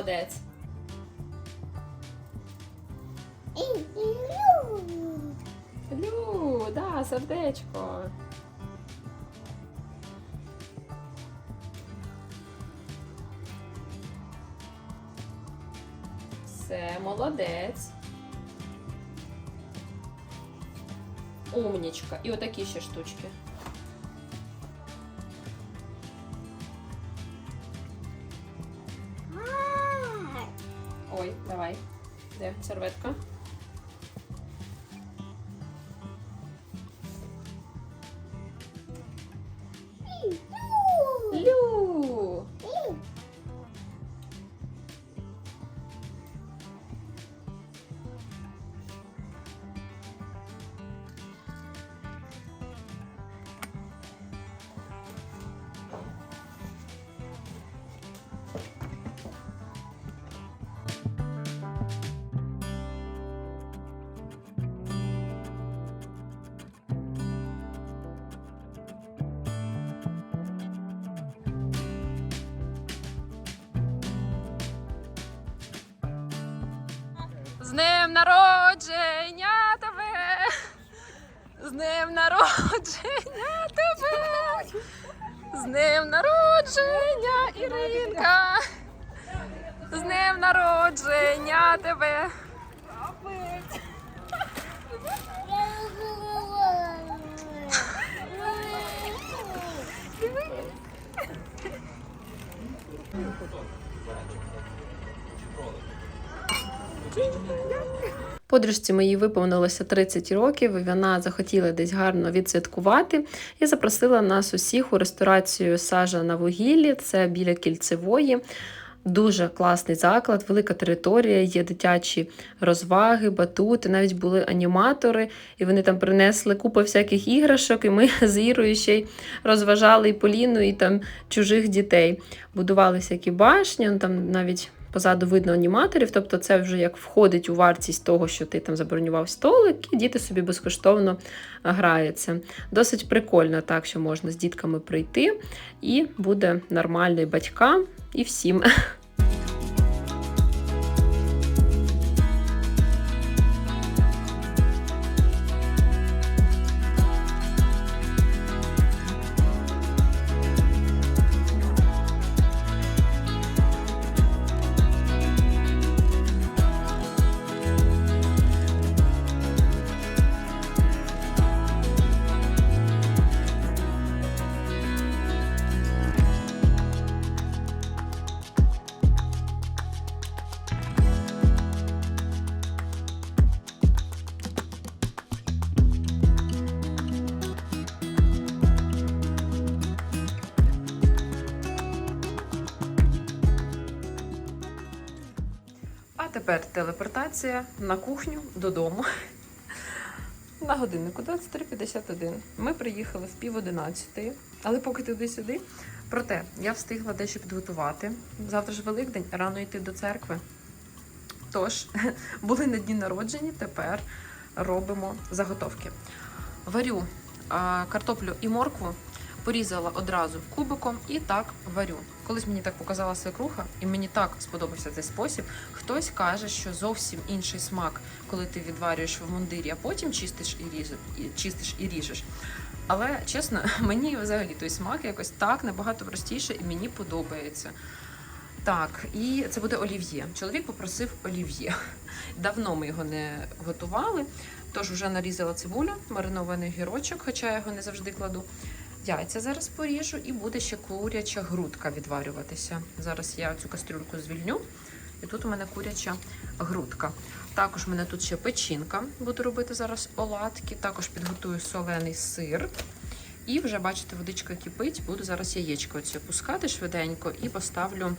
молодець. Лю, да, сердечко. Все, молодець. Умнічка. І отакі ще штучки. Серветка? З днем народження тебе! З днем народження тебе! З днем народження, Іринка! З днем народження тебе! Подружці моїй виповнилося 30 років, і вона захотіла десь гарно відсвяткувати і запросила нас усіх у ресторацію Сажа на вугіллі. Це біля кільцевої. Дуже класний заклад, велика територія, є дитячі розваги, батути, навіть були аніматори, і вони там принесли купу всяких іграшок, і ми з Ірою ще й розважали і Поліну, і там чужих дітей. Будували всякі башні, ну, там навіть позаду видно аніматорів, тобто це вже як входить у вартість того, що ти там забронював столик, і діти собі безкоштовно граються. Досить прикольно, так що можна з дітками прийти, і буде нормально і батькам, і всім. тепер телепортація на кухню додому. На годиннику 23.51. Ми приїхали в пів одинадцятої, але поки туди-сюди. Проте я встигла дещо підготувати. Завтра ж Великдень, рано йти до церкви. Тож, були на дні народження, тепер робимо заготовки. Варю картоплю і моркву, порізала одразу кубиком і так варю. Колись мені так показала свекруха, і мені так сподобався цей спосіб. Хтось каже, що зовсім інший смак, коли ти відварюєш в мундирі, а потім чистиш і ріжеш, чистиш і ріжеш. Але чесно, мені взагалі той смак якось так набагато простіше і мені подобається. Так, і це буде олів'є. Чоловік попросив олів'є. Давно ми його не готували, тож вже нарізала цибулю, маринований гірочок, хоча я його не завжди кладу. Яйця зараз поріжу і буде ще куряча грудка відварюватися. Зараз я цю кастрюльку звільню. І тут у мене куряча грудка. Також у мене тут ще печінка. Буду робити зараз оладки. Також підготую солений сир. І вже, бачите, водичка кипить. Буду зараз яєчко оці опускати швиденько і поставлю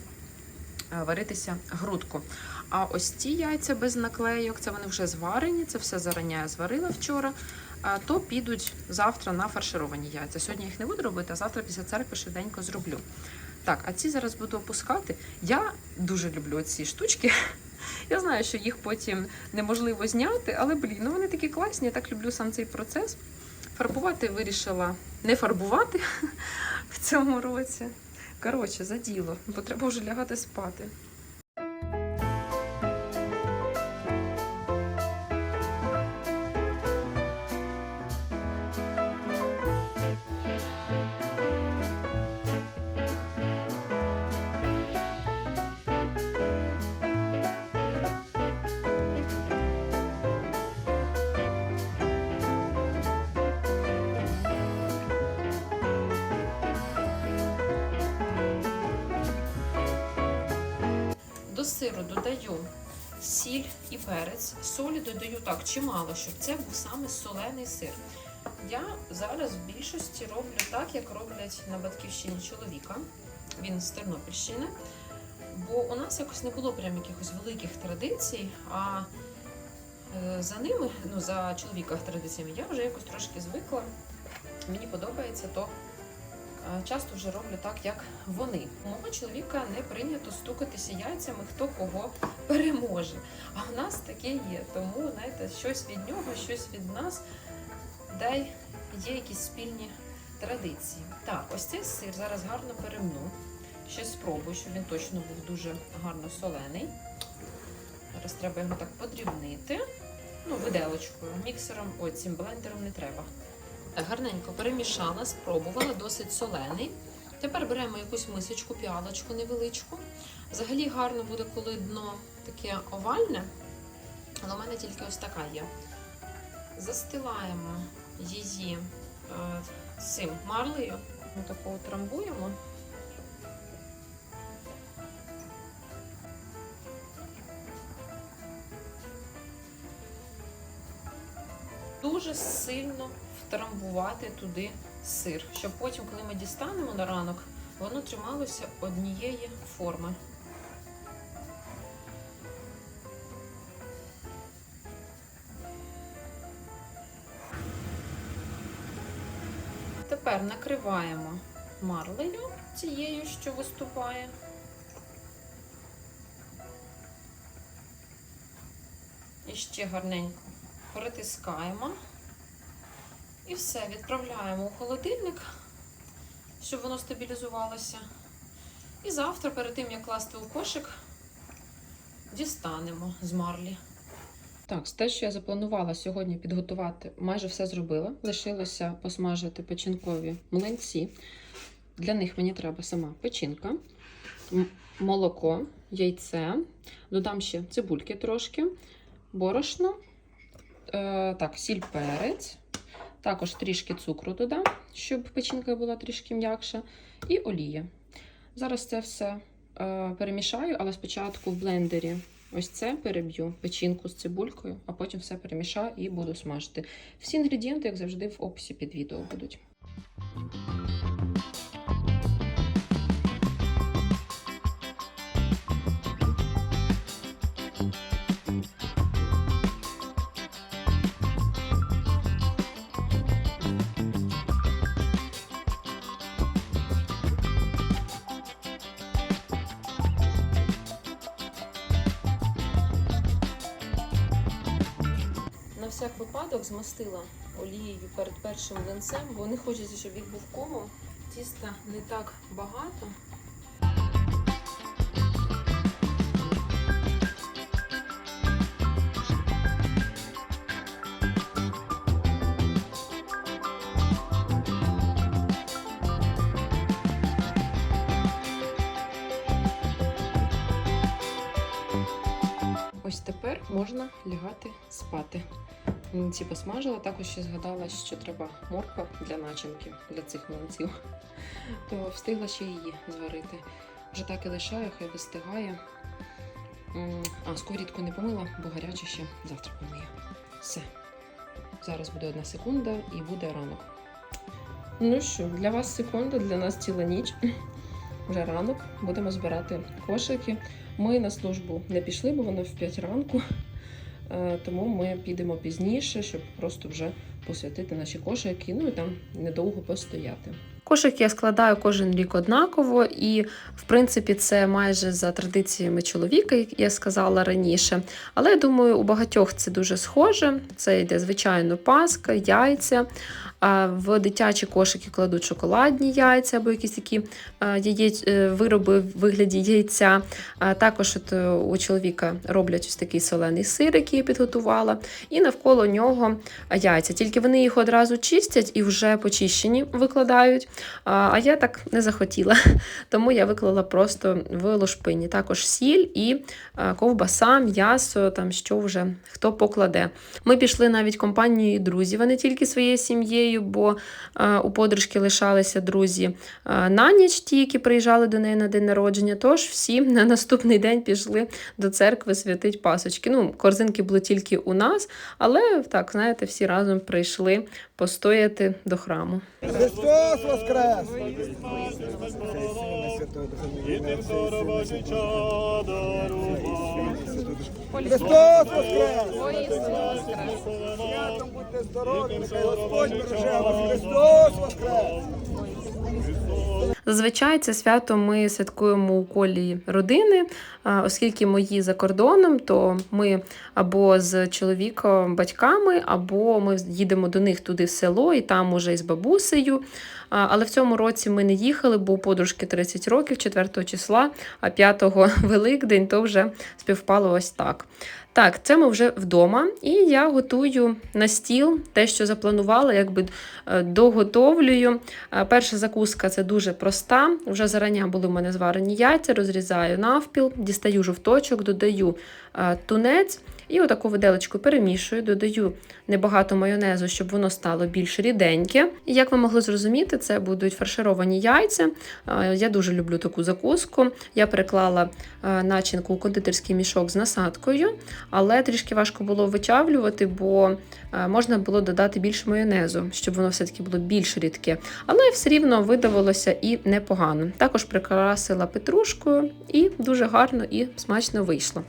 е, варитися грудку. А ось ці яйця без наклейок, це вони вже зварені, це все зарання я зварила вчора. То підуть завтра на фаршировані яйця. Сьогодні їх не буду робити, а завтра після церкви швиденько зроблю. Так, а ці зараз буду опускати. Я дуже люблю ці штучки. Я знаю, що їх потім неможливо зняти, але блін, ну вони такі класні. Я так люблю сам цей процес. Фарбувати вирішила не фарбувати в цьому році. Коротше, за діло, бо треба вже лягати спати. Сиру додаю сіль і перець. Солі додаю так чимало, щоб це був саме солений сир. Я зараз в більшості роблю так, як роблять на батьківщині чоловіка. Він з Тернопільщини. Бо у нас якось не було прям якихось великих традицій, а е, за ними, ну за чоловіка традиціями, я вже якось трошки звикла. Мені подобається, то часто вже роблю так, як вони. У мого чоловіка не прийнято стукатися яйцями, хто кого переможе. А в нас таке є. Тому, знаєте, щось від нього, щось від нас, дай є якісь спільні традиції. Так, ось цей сир зараз гарно перемну. Ще спробую, щоб він точно був дуже гарно солений. Зараз треба його так подрібнити. Ну, виделочкою. Міксером, ой, цим блендером не треба. Гарненько перемішала, спробувала, досить солений. Тепер беремо якусь мисочку, піалочку невеличку. Взагалі гарно буде, коли дно таке овальне, але у мене тільки ось така є. Застилаємо її е, цим марлею. Ми такого трамбуємо. Дуже сильно втрамбувати туди сир, щоб потім, коли ми дістанемо на ранок, воно трималося однієї форми. Тепер накриваємо марлею цією, що виступає. І ще гарненько притискаємо. І все, відправляємо у холодильник, щоб воно стабілізувалося. І завтра, перед тим, як класти у кошик, дістанемо з марлі. Так, те, що я запланувала сьогодні підготувати, майже все зробила. Лишилося посмажити печінкові млинці. Для них мені треба сама печінка, молоко, яйце. Додам ще цибульки трошки, борошно, е, так, сіль перець. Також трішки цукру додам, щоб печінка була трішки м'якша, і олія. Зараз це все е, перемішаю, але спочатку в блендері ось це переб'ю печінку з цибулькою, а потім все перемішаю і буду смажити. Всі інгредієнти, як завжди, в описі під відео будуть. Випадок змастила олією перед першим млинцем, бо не хочеться, щоб він був комом. Тіста не так багато. Ось тепер можна лягати спати. Млинці посмажила, також ще згадала, що треба морква для начинки для цих млинців. То встигла ще її зварити. Вже так і лишаю, хай вистигає. А, сковорідку не помила, бо гаряче ще завтра помию. Все. Зараз буде одна секунда і буде ранок. Ну що, для вас секунда, для нас ціла ніч. Вже ранок, будемо збирати кошики. Ми на службу не пішли, бо воно в 5 ранку. Е, Тому ми підемо пізніше, щоб просто вже посвятити наші кошики, ну і там недовго постояти. Кошик я складаю кожен рік однаково, і в принципі це майже за традиціями чоловіка, як я сказала раніше. Але я думаю, у багатьох це дуже схоже. Це йде звичайно паска, яйця. В дитячі кошики кладуть шоколадні яйця або якісь такі е, вироби в вигляді яйця. Також от е, у чоловіка роблять ось такий солений сир, який я підготувала, і навколо нього яйця. Тільки вони їх одразу чистять і вже почищені викладають. А я так не захотіла, тому я виклала просто в лушпині. Також сіль і ковбаса, м'ясо, там що вже хто покладе. Ми пішли навіть компанією друзів, а не тільки своєю сім'єю. бо у подружки лишалися друзі на ніч, ті, які приїжджали до неї на день народження. Тож всі на наступний день пішли до церкви святить пасочки. Ну, корзинки були тільки у нас, але так, знаєте, всі разом прийшли постояти до храму. Христос воскрес! Христос воскрес! Святом будьте здорові, нехай Господь береже вас! Христос воскрес! Зазвичай це свято ми святкуємо у колі родини, оскільки мої за кордоном, то ми або з чоловіком, батьками, або ми їдемо до них туди в село, і там уже із бабусею. Але в цьому році ми не їхали, бо у подружки 30 років, 4 числа, а 5-го Великдень, то вже співпало ось так. Так, це ми вже вдома, і я готую на стіл те, що запланувала, якби е, доготовлюю. Е, Перша закуска це дуже проста. Вже зарання були в мене зварені яйця, розрізаю навпіл, дістаю жовточок, додаю е, тунець і отаку виделечку перемішую, додаю небагато майонезу, щоб воно стало більш ріденьке. І як ви могли зрозуміти, це будуть фаршировані яйця. Я дуже люблю таку закуску. Я переклала е, начинку у кондитерський мішок з насадкою, але трішки важко було вичавлювати, бо можна було додати більше майонезу, щоб воно все-таки було більш рідке. Але все рівно видавалося і непогано. Також прикрасила петрушкою, і дуже гарно і смачно вийшло.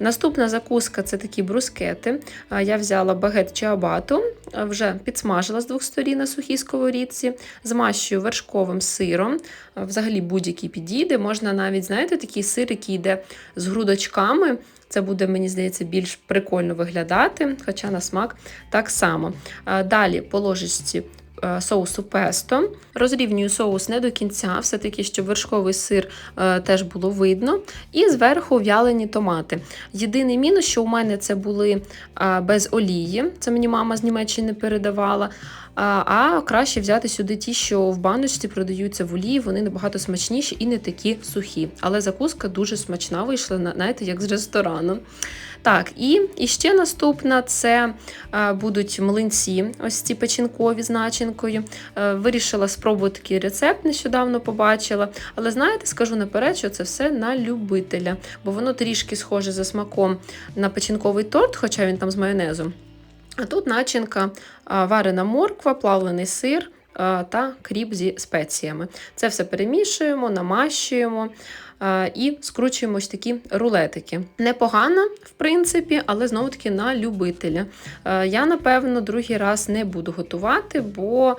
Наступна закуска це такі брускети. Я взяла багет чиабату, вже підсмажила з двох сторін на сухій сковорідці, змащую вершковим сиром. Взагалі будь-який підійде. Можна навіть, знаєте, такий сир, який йде з грудочками. Це буде, мені здається, більш прикольно виглядати, хоча на смак так само. Далі по ложечці соусу песто. Розрівнюю соус не до кінця, все-таки, щоб вершковий сир е, теж було видно. І зверху в'ялені томати. Єдиний мінус, що у мене це були е, без олії, це мені мама з Німеччини передавала. А, краще взяти сюди ті, що в баночці продаються в олії, вони набагато смачніші і не такі сухі. Але закуска дуже смачна вийшла, знаєте, як з ресторану. Так, і, і ще наступна це е, будуть млинці, ось ці печінкові з начинкою. Е, вирішила спробувати такий рецепт, нещодавно побачила. Але знаєте, скажу наперед, що це все на любителя, бо воно трішки схоже за смаком на печінковий торт, хоча він там з майонезом. А тут начинка варена морква, плавлений сир та кріп зі спеціями. Це все перемішуємо, намащуємо і скручуємо ось такі рулетики. Непогано, в принципі, але знову таки на любителя. Я, напевно, другий раз не буду готувати, бо.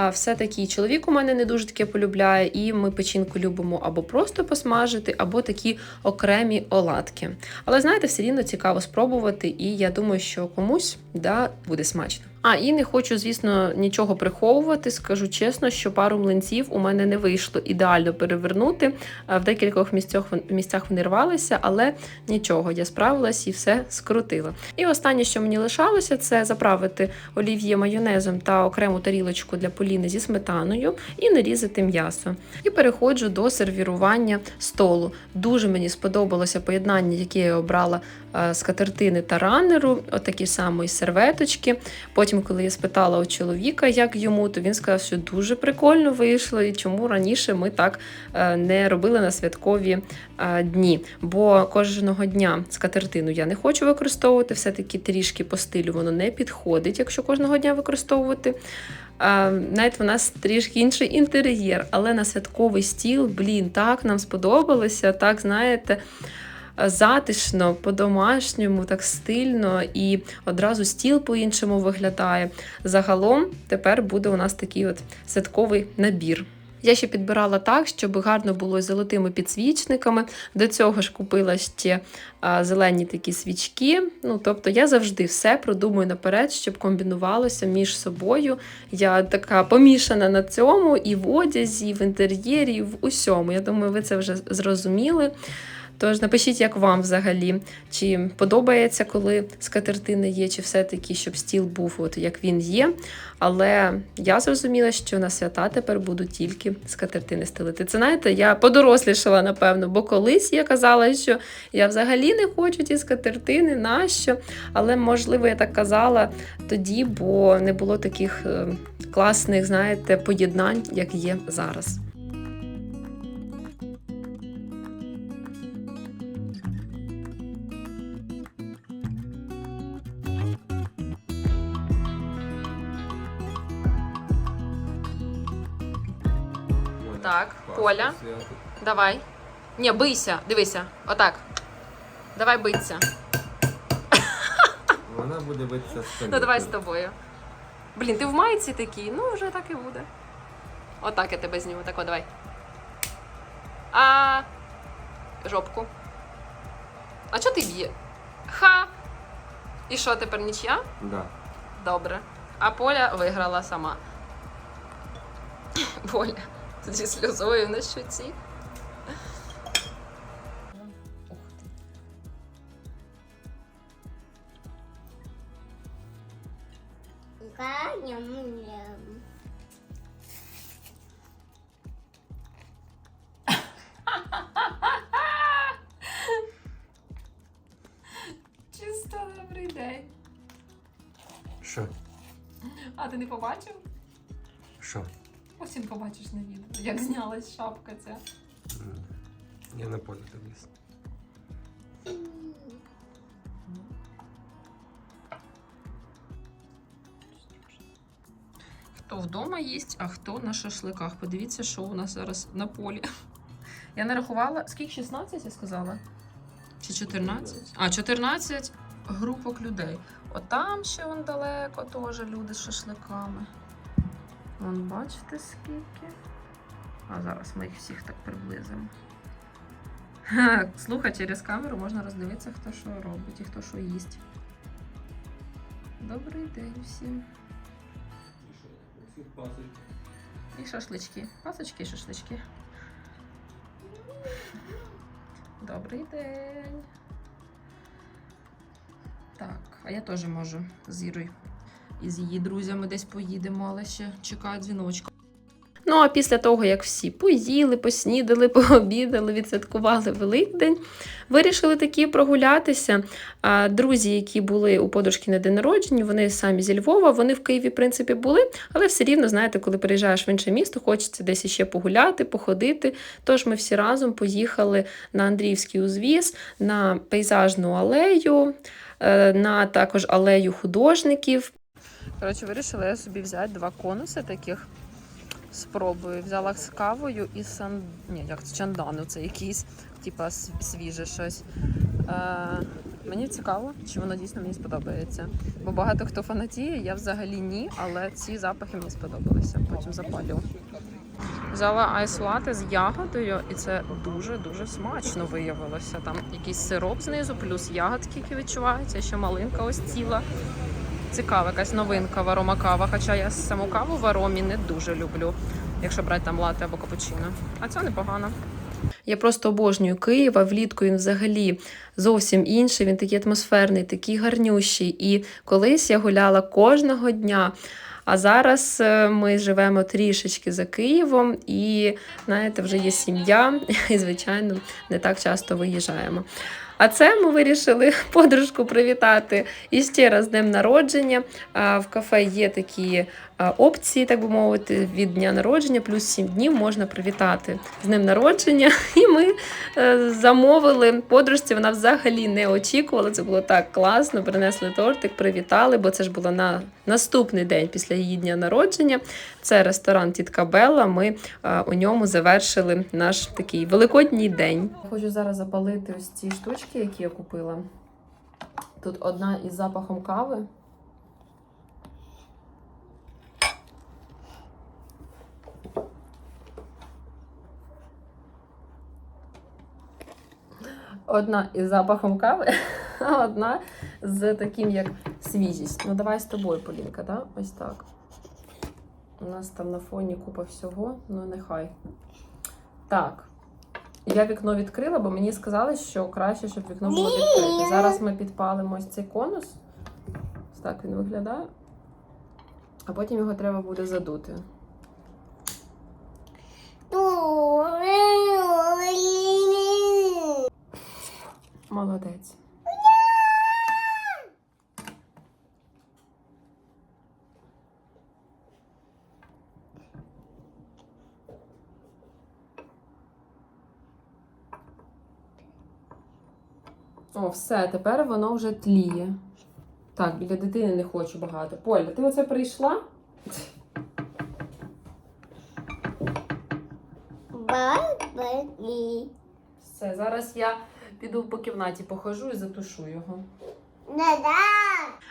А все-таки чоловік у мене не дуже таке полюбляє, і ми печінку любимо або просто посмажити, або такі окремі оладки. Але знаєте, все рівно цікаво спробувати, і я думаю, що комусь да, буде смачно. А і не хочу, звісно, нічого приховувати. Скажу чесно, що пару млинців у мене не вийшло ідеально перевернути. В декількох місцях, місцях вони рвалися, але нічого, я справилась і все скрутила. І останнє, що мені лишалося, це заправити олів'є майонезом та окрему тарілочку для поліни зі сметаною і нарізати м'ясо. І переходжу до сервірування столу. Дуже мені сподобалося поєднання, яке я обрала е, з катертини та ранеру, отакі самої серветочки. Потім, коли я спитала у чоловіка, як йому, то він сказав, що дуже прикольно вийшло і чому раніше ми так е, не робили на святкові е, дні. Бо кожного дня скатертину я не хочу використовувати, все-таки трішки по стилю воно не підходить, якщо кожного дня використовувати. Навіть у нас трішки інший інтер'єр, але на святковий стіл, блін, так нам сподобалося, так знаєте. Затишно, по-домашньому, так стильно, і одразу стіл по-іншому виглядає. Загалом тепер буде у нас такий от святковий набір. Я ще підбирала так, щоб гарно було з золотими підсвічниками. До цього ж купила ще зелені такі свічки. Ну, тобто я завжди все продумую наперед, щоб комбінувалося між собою. Я така помішана на цьому і в одязі, і в інтер'єрі, і в усьому. Я думаю, ви це вже зрозуміли. Тож напишіть, як вам взагалі, чи подобається, коли скатертини є, чи все-таки щоб стіл був, от як він є. Але я зрозуміла, що на свята тепер буду тільки скатертини стелити. Це знаєте, я подорослішала, напевно, бо колись я казала, що я взагалі не хочу ті скатертини, нащо. Але можливо я так казала тоді, бо не було таких е, класних, знаєте, поєднань, як є зараз. Так, Коля. Давай. Ні, бийся, дивися. Отак. Давай битися. Вона буде битися з тобою. Ну давай з тобою. Блін, ти в майці такій, ну вже так і буде. Отак я тебе зніму. Так, о, давай. А жопку. А чого ти б'є? Ха! І що тепер нічия? Да. Добре. А Поля виграла сама. Поля зі сльозою на щоці. Чисто добрий день. Що? А ти не побачив? Що? Потім побачиш на відео, як знялась шапка ця. Я на полі дивлюсь. Хто вдома їсть, а хто на шашликах. Подивіться, що у нас зараз на полі. Я нарахувала. Скільки 16 я сказала? Чи 14? А, 14 групок людей. От там ще вон далеко теж люди з шашликами. Вон бачите скільки. А зараз ми їх всіх так приблизимо. Ха, Слухай, через камеру можна роздивитися, хто що робить і хто що їсть. Добрий день всім. І шашлички. Пасочки і шашлички. Добрий день. Так, а я теж можу з Ірою і з її друзями десь поїдемо, але ще чекають дзвіночка. Ну, а після того, як всі поїли, поснідали, пообідали, відсвяткували Великдень, вирішили таки прогулятися. А друзі, які були у подружки на день народження, вони самі зі Львова, вони в Києві, в принципі, були, але все рівно, знаєте, коли приїжджаєш в інше місто, хочеться десь іще погуляти, походити. Тож ми всі разом поїхали на Андріївський узвіз, на пейзажну алею, е, на також алею художників. Коротше, вирішила я собі взяти два конуси таких. Спробую. Взяла з кавою і сан... Ні, як це чандану, це якийсь, типа свіже щось. Е, мені цікаво, чи воно дійсно мені сподобається. Бо багато хто фанатіє, я взагалі ні, але ці запахи мені сподобалися. Потім запалю. Взяла айс-лати з ягодою, і це дуже-дуже смачно виявилося. Там якийсь сироп знизу, плюс ягодки, які відчуваються, ще малинка ось ціла. Цікава якась новинка в аромакава, хоча я саму каву в аромі не дуже люблю, якщо брати там лати або капучино. А це непогано. Я просто обожнюю Києва. Влітку він взагалі зовсім інший. Він такий атмосферний, такий гарнющий. І колись я гуляла кожного дня. А зараз е, ми живемо трішечки за Києвом, і знаєте, вже є сім'я, і звичайно не так часто виїжджаємо. А це ми вирішили подружку привітати і ще раз з днем народження. В кафе є такі опції, так би мовити, від дня народження, плюс 7 днів можна привітати з днем народження. І ми е, замовили подружці. Вона взагалі не очікувала. Це було так класно. Принесли тортик, привітали, бо це ж було на наступний день після її дня народження. Це ресторан Тітка Белла. Ми е, у ньому завершили наш такий великодній день. Хочу зараз запалити ось ці штучки, які я купила. Тут одна із запахом кави. Одна із запахом кави, а одна з таким як свіжість. Ну давай з тобою, Полінка, да? Ось так. У нас там на фоні купа всього, ну нехай. Так. Я вікно відкрила, бо мені сказали, що краще, щоб вікно було відкрите. Зараз ми підпалимо ось цей конус. Ось так він виглядає. А потім його треба буде задути. Молодець. О, все, тепер воно вже тліє. Так, біля дитини не хочу багато. Поля, ти оце прийшла? Все, зараз я піду по кімнаті похожу і затушу його.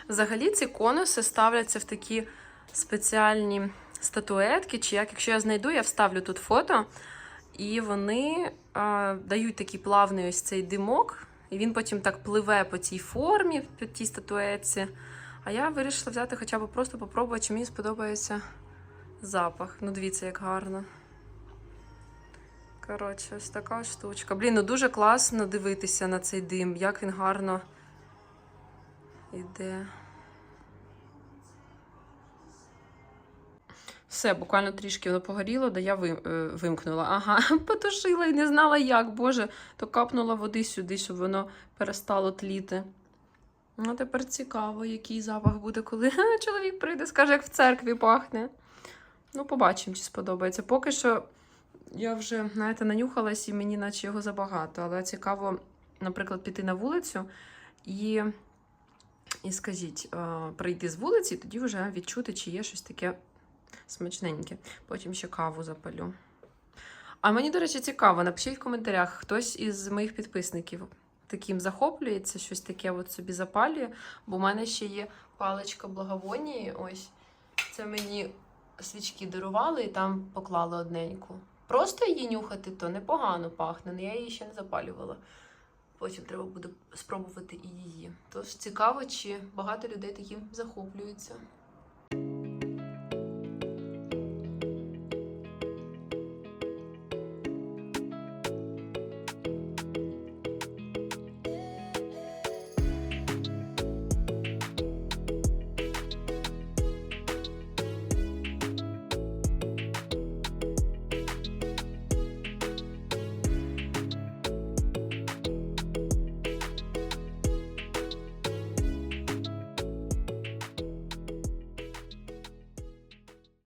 Взагалі ці конуси ставляться в такі спеціальні статуетки, чи як, якщо я знайду, я вставлю тут фото. І вони а, дають такий плавний ось цей димок, і він потім так пливе по цій формі, по тій статуетці. А я вирішила взяти хоча б просто попробувати, чи мені сподобається запах. Ну, дивіться, як гарно. Коротше, ось така штучка. Блін, ну дуже класно дивитися на цей дим, як він гарно іде. Все, буквально трішки воно погоріло, да я е, вимкнула. Ага, потушила і не знала як. Боже, то капнула води сюди, щоб воно перестало тліти. Ну, тепер цікаво, який запах буде, коли чоловік прийде, скаже, як в церкві пахне. Ну, побачимо, чи сподобається. Поки що я вже, знаєте, нанюхалась і мені наче його забагато. Але цікаво, наприклад, піти на вулицю і, і скажіть, е, прийти з вулиці, і тоді вже відчути, чи є щось таке смачненьке. Потім ще каву запалю. А мені, до речі, цікаво, напишіть в коментарях, хтось із моїх підписників таким захоплюється, щось таке от собі запалює. Бо в мене ще є паличка благовонії. Ось це мені свічки дарували і там поклали одненьку. Просто її нюхати то непогано пахне, але я її ще не запалювала. Потім треба буде спробувати і її. Тож цікаво, чи багато людей таким захоплюються.